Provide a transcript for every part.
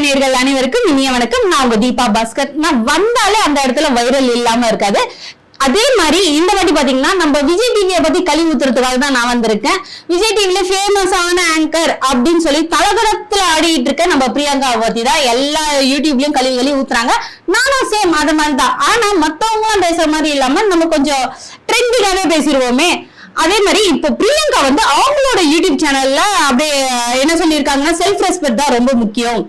நேயர்கள் அனைவருக்கும் இனிய வணக்கம். நான் உங்க தீபா பாஸ்கர். நான் வந்தாலே அந்த இடத்துல வைரல் இல்லாம இருக்காது. அதே மாதிரி இந்த வாட்டி பாத்தீங்கன்னா நம்ம விஜய் டிவியை பத்தி கழிவு ஊத்துறதுக்காக தான் நான் வந்திருக்கேன். விஜய் டிவில ஃபேமஸான ஆங்கர் அப்படின்னு சொல்லி தலகரத்துல ஆடிட்டு இருக்க நம்ம பிரியங்கா பத்தி தான். எல்லா யூடியூப்லயும் கழுவி கழுவி ஊத்துறாங்க. நானும் சேம் அது மாதிரி தான் ஆனா மத்தவங்களும் பேசுற மாதிரி இல்லாம நம்ம கொஞ்சம் ட்ரெண்டிங்காவே பேசிடுவோமே. அதே மாதிரி இப்போ பிரியங்கா வந்து அவங்களோட யூடியூப் சேனல்ல அப்படியே என்ன சொல்லியிருக்காங்கன்னா செல்ஃப் ரெஸ்பெக்ட் தான் ரொம்ப முக்கியம்.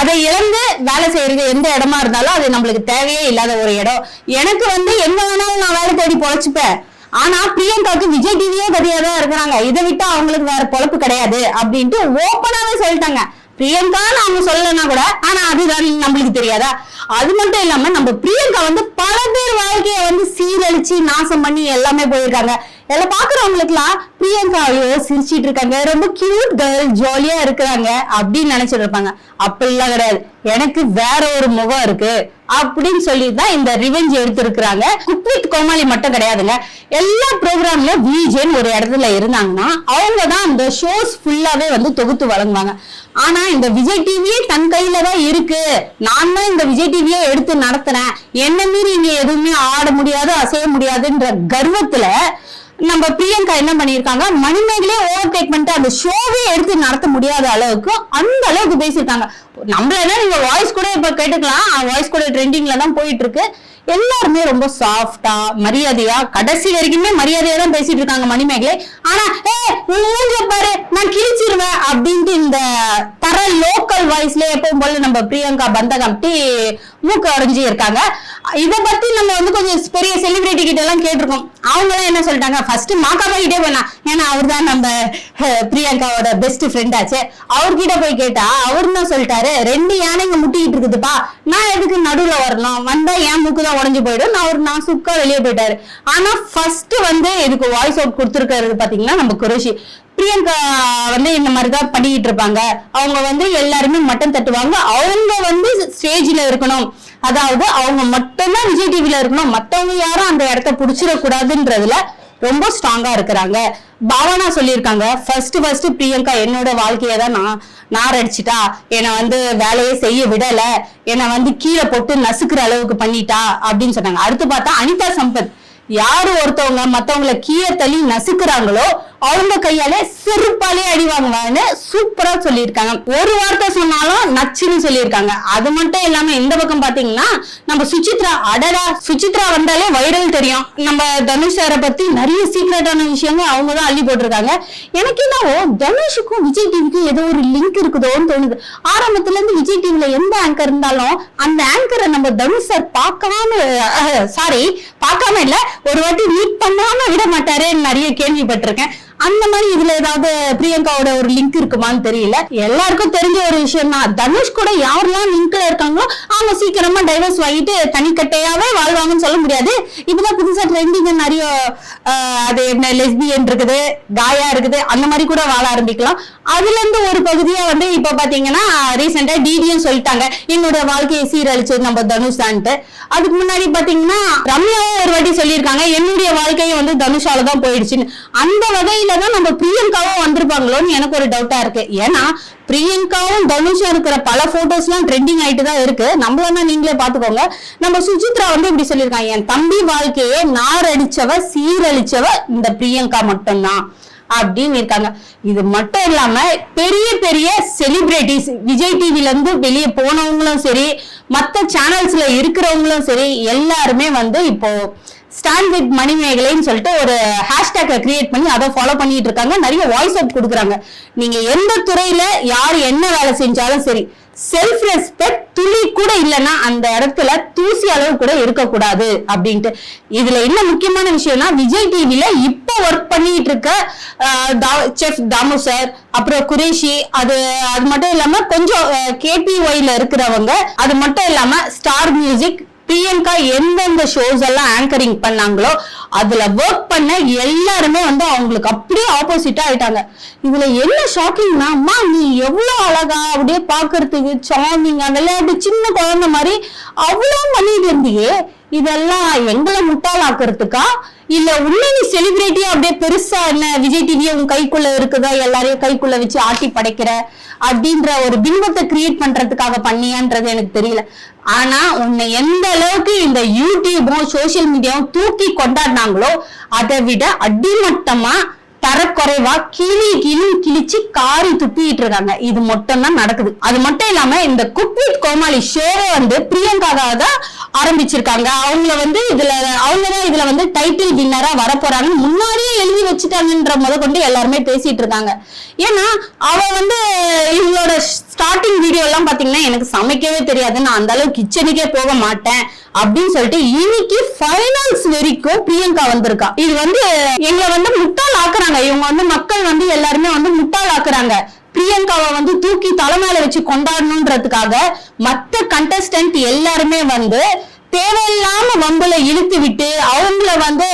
அதை இழந்து வேலை செய்யறது எந்த இடமா இருந்தாலும் அது நம்மளுக்கு தேவையே இல்லாத ஒரு இடம். எனக்கு வந்து எங்க வேணாலும் நான் வேலை தேடி பொழைச்சுப்பேன். ஆனா பிரியங்காவுக்கு விஜய் டிவியே கதியா தான் இருக்கிறாங்க. இதை விட்டு அவங்களுக்கு வேற பொழப்பு கிடையாது அப்படின்ட்டு ஓப்பனாவே சொல்லிட்டாங்க. பிரியங்கான்னு அவங்க சொல்லலன்னா கூட ஆனா அதுதான் நம்மளுக்கு தெரியாதா? அது மட்டும் இல்லாம நம்ம பிரியங்கா வந்து பல பேர் வாழ்க்கைய வந்து சீரழிச்சு நாசம் பண்ணி எல்லாமே போயிருக்காங்க. இதெல்லாம் பாக்குறவங்களுக்குலாம் பிரியங்கா ஐயோ சிரிச்சிட்டு இருக்காங்க. ரொம்ப கியூட் கேர்ள் ஜாலியா இருக்கிறாங்க அப்படின்னு நினைச்சிட்டு இருப்பாங்க. அப்படிலாம் கிடையாது. எனக்கு வேற ஒரு முகம் இருக்கு அப்படின்னு சொல்லி தான் இந்த ரிவெஞ்ச் எடுத்திருக்கிறாங்க. குக் வித் கோமாளி மட்டும் கிடையாதுங்க. எல்லா ப்ரோக்ராம்ல விஜேன்னு ஒரு இடத்துல இருந்தாங்கன்னா அவங்க தான் அந்த ஷோஸ் ஃபுல்லாவே வந்து தொகுத்து வழங்குவாங்க. ஆனா இந்த விஜய் டிவியே தன் கையில தான் இருக்கு. நான் தான் இந்த விஜய் டிவியே எடுத்து நடத்துறேன். என்ன மீறி இங்க எதுவுமே ஆட முடியாது அசைய முடியாதுன்ற கர்வத்துல நம்ம பிரியங்கா என்ன பண்ணிருக்காங்க மணிமேகலே ஓவர் டேக் பண்ணிட்டு அந்த ஷோவே எடுத்து நடத்த முடியாத அளவுக்கு அந்த அளவுக்கு பேசியிருக்காங்க. நம்மள நீங்க வாய்ஸ் கூட இப்ப கேட்டுக்கலாம். வாய்ஸ் கூட ட்ரெண்டிங்ல தான் போயிட்டு இருக்கு எல்லாருமே ரொம்ப சாஃப்டா மரியாதையா கடைசி வரைக்குமே மரியாதையா தான் பேசிட்டு இருக்காங்க மணிமேகலை. ஆனா ஏ மூஞ்ச பாரு நான் கிழிச்சிருவேன் அப்படின்ட்டு இந்த தர லோக்கல் வாய்ஸ்ல எப்பவும் போல நம்ம பிரியங்கா பந்தகம் டி மூக்க அடைஞ்சு இருக்காங்க இத பத்தி நம்ம வந்து கொஞ்சம் பெரிய செலிபிரிட்டி கிட்ட எல்லாம் கேட்டிருக்கோம். அவங்க எல்லாம் என்ன சொல்லிட்டாங்க? ஃபர்ஸ்ட் மாக்காபா கிட்டே போலாம் ஏன்னா அவர் தான் நம்ம பிரியங்காவோட பெஸ்ட் ஃப்ரெண்ட் ஆச்சு. அவர்கிட்ட போய் கேட்டா அவரு தான் சொல்லிட்டாரு ரெண்டு யானைங்க முட்டிக்கிட்டு இருக்குதுப்பா. நான் எதுக்கு நடுவுல வரணும்? வந்தா என் மூக்கு தான் உடஞ்சு போயிடும். நான் ஒரு நான் சுக்கா வெளியே போயிட்டாரு. ஆனா ஃபர்ஸ்ட் வந்து இதுக்கு வாய்ஸ் அவுட் கொடுத்துருக்கிறது பாத்தீங்கன்னா நம்ம குரேஷி. பிரியங்கா வந்து இந்த மாதிரி தான் பண்ணிக்கிட்டு இருப்பாங்க. அவங்க வந்து எல்லாருமே மட்டன் தட்டுவாங்க. அவங்க வந்து ஸ்டேஜ்ல இருக்கணும். அதாவது அவங்க மட்டும்தான் விஜய் டிவில இருக்கணும். மத்தவங்க யாரும் அந்த இடத்த புடிச்சிடக்கூடாதுன்றதுல ரொம்ப ஸ்ட்ராங்கா இருக்கிறாங்க. பாவனா சொல்லியிருக்காங்க ஃபர்ஸ்ட் ஃபர்ஸ்ட் பிரியங்கா என்னோட வாழ்க்கையை தான் நான் நார் அடிச்சிட்டா என்னை வந்து வேலையை செய்ய விடல. என்னை வந்து கீழே போட்டு நசுக்கிற அளவுக்கு பண்ணிட்டா அப்படின்னு சொன்னாங்க. அடுத்து பார்த்தா அனிதா சம்பத் யாரு ஒருத்தவங்க மத்தவங்களை கீழே தள்ளி நசுக்குறாங்களோ அவங்க கையால செருப்பாலே அடி வாங்குவாங்கன்னு சூப்பரா சொல்லியிருக்காங்க. ஒரு வார்த்தை சொன்னாலும் நச்சுன்னு சொல்லியிருக்காங்க. அது மட்டும் இல்லாம இந்த பக்கம் பாத்தீங்கன்னா நம்ம சுசித்ரா அடடா சுசித்ரா வந்தாலே வைரல் தெரியும். நம்ம தனுஷ் சாரை பத்தி நிறைய சீக்ரெட்டான விஷயங்கள் அவங்க தான் அள்ளி போட்டிருக்காங்க. எனக்கு என்னவோ தனுஷுக்கும் விஜய் டிவிக்கும் ஏதோ ஒரு லிங்க் இருக்குதோன்னு தோணுது. ஆரம்பத்துல இருந்து விஜய் டிவில எந்த ஆங்கர் இருந்தாலும் அந்த ஆங்கரை நம்ம தனுஷ் சார் பார்க்காம சாரி பார்க்காம இல்ல ஒரு வாட்டி மீட் பண்ணாம விட மாட்டாரேன்னு நிறைய கேள்விப்பட்டிருக்கேன். அந்த மாதிரி இதுல ஏதாவது பிரியங்காவோட ஒரு லிங்க் இருக்குமான்னு தெரியல. எல்லாருக்கும் தெரிஞ்ச ஒரு விஷயம் தான் தனுஷ் கூட யாரெல்லாம் லிங்க்ல இருக்காங்களோ அவங்க சீக்கிரமா டைவர்ஸ் வாங்கிட்டு தனிக்கட்டையாவே வாழ்வாங்கன்னு சொல்ல முடியாது. இப்பதான் புதுசா ட்ரெண்டிங் நிறைய அது என்ன லெஸ்பியன் இருக்குது காயா இருக்குது அந்த மாதிரி கூட வாழ ஆரம்பிக்கலாம். அதுல இருந்து ஒரு பகுதியா வந்து இப்ப பாத்தீங்கன்னா ரீசெண்டா டிடியும் சொல்லிட்டாங்க. என்னோட வாழ்க்கையை சீரழிச்சது நம்ம தனுஷ் தான்ட்டு. அதுக்கு முன்னாடி பாத்தீங்கன்னா ரம்யாவும் ஒரு வாட்டி சொல்லியிருக்காங்க என்னுடைய வாழ்க்கையும் வந்து தனுஷால தான் போயிடுச்சுன்னு. அந்த வகையில் தான் நம்ம பிரியங்காவும் வந்திருப்பாங்களோன்னு எனக்கு ஒரு டவுட்டா இருக்கு. ஏன்னா பிரியங்காவும் தனுஷும் இருக்கிற பல போட்டோஸ் எல்லாம் ட்ரெண்டிங் ஆயிட்டு தான் இருக்கு. நம்மளா நீங்களே பாத்துக்கோங்க நம்ம சுஜித்ரா வந்து இப்படி சொல்லியிருக்காங்க. என் தம்பி வாழ்க்கையே நார் அடிச்சவ சீரழிச்சவ இந்த பிரியங்கா மட்டும்தான் அப்படின்னு இருக்காங்க. இது மட்டும் இல்லாம பெரிய பெரிய செலிபிரிட்டிஸ் விஜய் டிவில இருந்து வெளியே போனவங்களும் சரி மத்த சேனல்ஸ்ல இருக்கிறவங்களும் சரி எல்லாருமே வந்து இப்போ ஸ்டாண்ட் வித் மணிமேகலைன்னு சொல்லிட்டு ஒரு ஹேஷ்டேக்கை கிரியேட் பண்ணி அதை ஃபாலோ பண்ணிட்டு இருக்காங்க. நிறைய வாய்ஸ் அவுட் கொடுக்குறாங்க. நீங்க எந்த துறையில யார் என்ன வேலை செஞ்சாலும் சரி செல்ஃப் ரெஸ்பெக்ட் துளி கூட இல்லைன்னா அந்த இடத்துல தூசி அளவு கூட இருக்கக்கூடாது அப்படின்ட்டு. இதுல என்ன முக்கியமான விஷயம்னா விஜய் டிவில இப்ப ஒர்க் பண்ணிட்டு இருக்க செஃப் தாமு சார் அப்புறம் குரேஷி அது அது மட்டும் இல்லாம கொஞ்சம் கேபிஒய்ல இருக்கிறவங்க அது மட்டும் இல்லாம ஸ்டார் மியூசிக் பிரியங்கா எந்தெந்த ஷோஸ் எல்லாம் ஆங்கரிங் பண்ணாங்களோ அதுல ஒர்க் பண்ண எல்லாருமே வந்து அவங்களுக்கு அப்படியே ஆப்போசிட்டா ஆயிட்டாங்க. இதுல என்ன ஷாக்கிங்னா அம்மா நீ எவ்வளவு அழகா அப்படியே பாக்குறதுக்கு சாமிங் அதெல்லாம் அப்படி சின்ன குழந்தை மாதிரி அவ்வளவு பண்ணிட்டு இருந்தியே இதெல்லாம் எங்களை முட்டாளாக்குறதுக்கா? இல்ல உண்மையை செலிபிரிட்டியா அப்படியே பெருசா என்ன விஜய் டிவி உன் கைக்குள்ள இருக்குதா? எல்லாரையும் கைக்குள்ள வச்சு ஆட்டி படைக்கிற அப்படின்ற ஒரு பிம்பத்தை கிரியேட் பண்றதுக்காக பண்ணியான்றது எனக்கு தெரியல. ஆனா உன்னை எந்த அளவுக்கு இந்த யூடியூபும் சோசியல் மீடியாவும் தூக்கி கொண்டாடினாங்களோ அதை விட அடிமட்டமா தரக்குறைவா கிளி கிளி கிழிச்சு காரி துப்பிட்டு இருக்காங்க. இது மட்டும் தான் நடக்குது. அது மட்டும் இல்லாம இந்த குக் வித் கோமாளி ஷோவை வந்து பிரியங்காக தான் ஆரம்பிச்சிருக்காங்க. அவங்கள வந்து இதுல அவங்க தான் இதுல வந்து டைட்டில் வின்னரா வர போறாங்கன்னு முன்னாடியே எழுதி வச்சுட்டாங்கன்ற முத கொண்டு எல்லாருமே பேசிட்டு இருக்காங்க. ஏன்னா அவ வந்து இவங்களோட ஸ்டார்டிங் வீடியோ எல்லாம் பாத்தீங்கன்னா எனக்கு சமைக்கவே தெரியாது. நான் அந்த அளவுக்கு கிச்சனுக்கே போக மாட்டேன். அப்படின்னு சொல்லிட்டு இன்னைக்கு ஃபைனல்ஸ் வரைக்கும் பிரியங்கா வந்திருக்கா. இது வந்து எங்களை வந்து முட்டாள் ஆக்குறாங்க இவங்க வந்து மக்கள் வந்து எல்லாருமே வந்து முட்டாள் ஆக்குறாங்க பிரியங்காவை வந்து தூக்கி தலைமையில வச்சு கொண்டாடணுன்றதுக்காக மற்ற கண்டஸ்டன்ட் எல்லாருமே வந்து தேவையில்லாம வம்புல இழுத்து விட்டு அவங்கள வந்து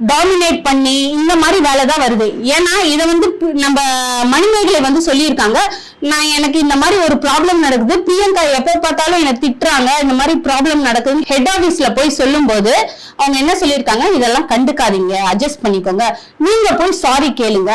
டாமினேட் பண்ணி இந்த மாதிரி வேலை தான் வருது. ஏன்னா இதை வந்து நம்ம மணிமேகலை வந்து சொல்லியிருக்காங்க. நான் எனக்கு இந்த மாதிரி ஒரு ப்ராப்ளம் நடக்குது. பிரியங்கா எப்போ பார்த்தாலும் என்னை திட்டுறாங்க. இந்த மாதிரி ப்ராப்ளம் நடக்குது ஹெட் ஆஃபீஸில் போய் சொல்லும்போது அவங்க என்ன சொல்லியிருக்காங்க? இதெல்லாம் கண்டுக்காதீங்க. அட்ஜஸ்ட் பண்ணிக்கோங்க. நீங்க போய் சாரி கேளுங்க.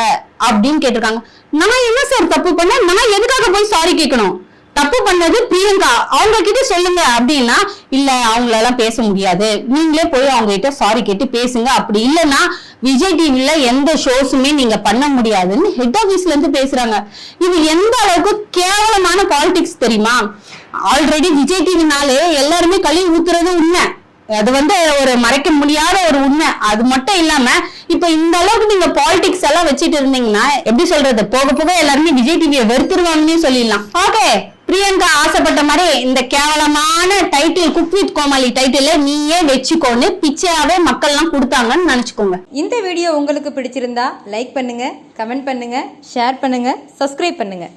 அப்படின்னு கேட்டிருக்காங்க. நான் என்ன சார் தப்பு பண்ண நான் எதுக்காக போய் சாரி கேட்கணும்? தப்பு பண்ணது பிரியங்கா. அவங்க கிட்ட சொல்லுங்க அப்படின்னா இல்ல அவங்களெல்லாம் பேச முடியாது. நீங்களே போய் அவங்க கிட்ட சாரி கேட்டு பேசுங்க. அப்படி இல்லைன்னா விஜய் டிவில எந்த ஷோஸுமே நீங்க பண்ண முடியாதுன்னு ஹெட் ஆபீஸ்ல இருந்து பேசுறாங்க. இது எந்த அளவுக்கு கேவலமான பாலிடிக்ஸ் தெரியுமா? ஆல்ரெடி விஜய் டிவினாலே எல்லாருமே கழுவி ஊத்துறது உண்மை. அது வந்து ஒரு மறைக்க முடியாத ஒரு உண்மை. அது மட்டும் இல்லாம இப்ப இந்த அளவுக்கு நீங்க பாலிடிக்ஸ் எல்லாம் வச்சுட்டு இருந்தீங்கன்னா எப்படி சொல்றது? போக போக எல்லாருமே விஜய் டிவியை வெறுத்துருவாங்கன்னு சொல்லிடலாம். ஓகே பிரியங்கா ஆசைப்பட்ட மாதிரி இந்த கேவலமான டைட்டில் குக் வித் கோமாளி டைட்டில நீயே வச்சுக்கோன்னு பிச்சையாவே மக்கள்லாம் கொடுத்தாங்கன்னு நினைச்சுக்கோங்க. இந்த வீடியோ உங்களுக்கு பிடிச்சிருந்தா லைக் பண்ணுங்க கமெண்ட் பண்ணுங்க ஷேர் பண்ணுங்க சப்ஸ்கிரைப் பண்ணுங்க.